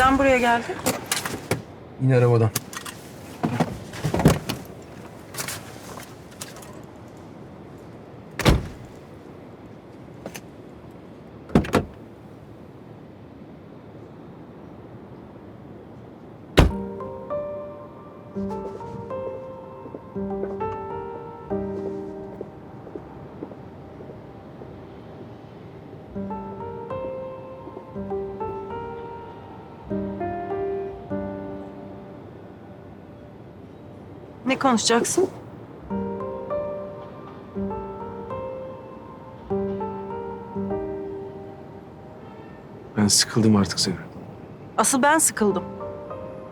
Neden buraya geldin? İn arabadan. Ne konuşacaksın? Ben sıkıldım artık Zehra. Asıl ben sıkıldım.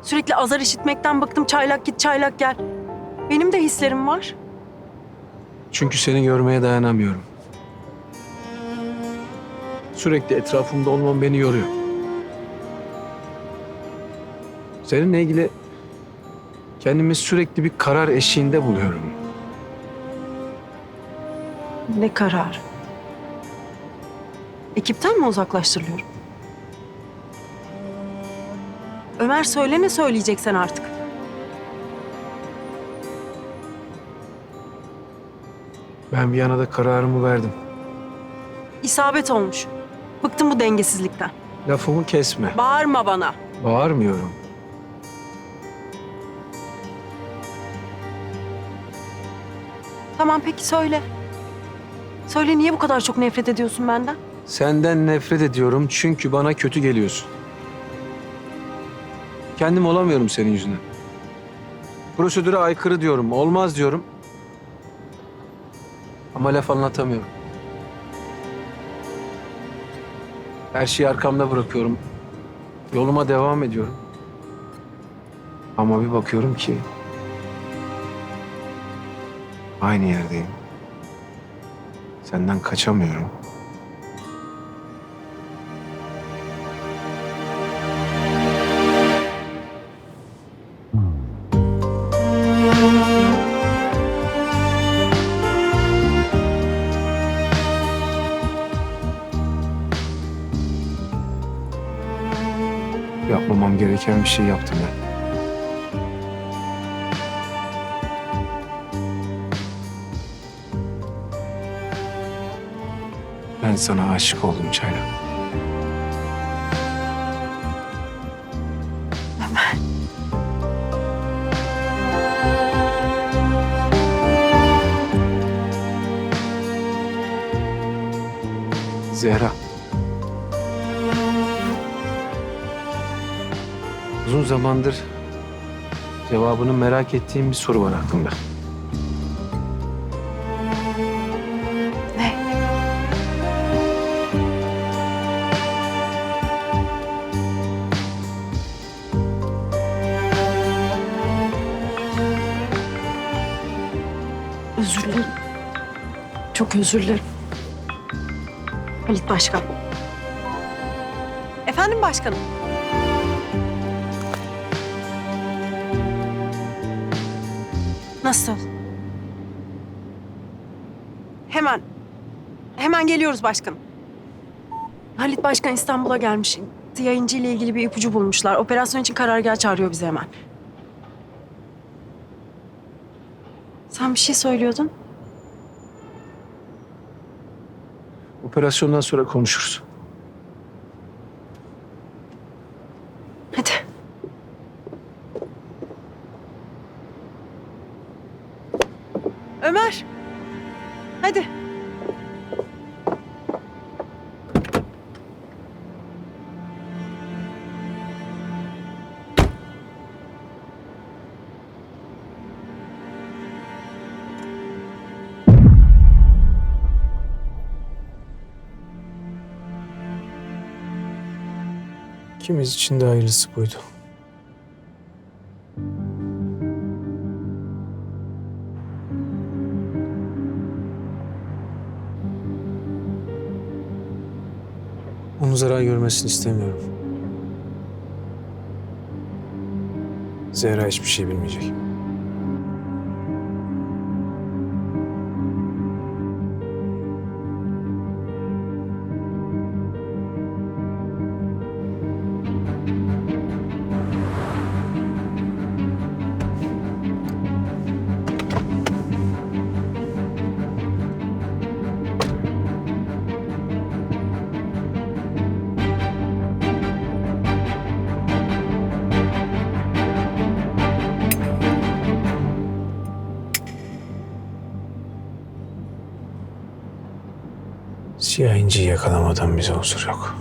Sürekli azar işitmekten bıktım. Çaylak git, çaylak gel. Benim de hislerim var. Çünkü seni görmeye dayanamıyorum. Sürekli etrafımda olman beni yoruyor. Seninle ilgili kendimi sürekli bir karar eşiğinde buluyorum. Ne karar? Ekipten mi uzaklaştırılıyorum? Ömer söyle ne söyleyeceksen artık. Ben bir yana da kararımı verdim. İsabet olmuş. Bıktım bu dengesizlikten. Lafımı kesme. Bağırma bana. Bağırmıyorum. Tamam peki söyle. Söyle niye bu kadar çok nefret ediyorsun benden? Senden nefret ediyorum çünkü bana kötü geliyorsun. Kendim olamıyorum senin yüzünden. Prosedüre aykırı diyorum, olmaz diyorum. Ama laf anlatamıyorum. Her şeyi arkamda bırakıyorum. Yoluma devam ediyorum. Ama bir bakıyorum ki aynı yerdeyim. Senden kaçamıyorum. Yapmamam gereken bir şey yaptım ben. Ben sana aşık oldum Çayla. Zehra. Uzun zamandır cevabını merak ettiğim bir soru var aklımda. Çok özür dilerim. Halit Başkan. Efendim başkanım. Nasıl? Hemen. Hemen geliyoruz başkanım. Halit Başkan İstanbul'a gelmiş. Yayıncı ile ilgili bir ipucu bulmuşlar. Operasyon için karargah çağırıyor bizi hemen. Sen bir şey söylüyordun. Operasyondan sonra konuşuruz. Hadi. Ömer. Hadi. İkimiz için de hayırlısı buydu. Onun zarar görmesini istemiyorum. Zehra hiçbir şey bilmeyecek. Siyah inciyi yakalamadan bize huzur yok.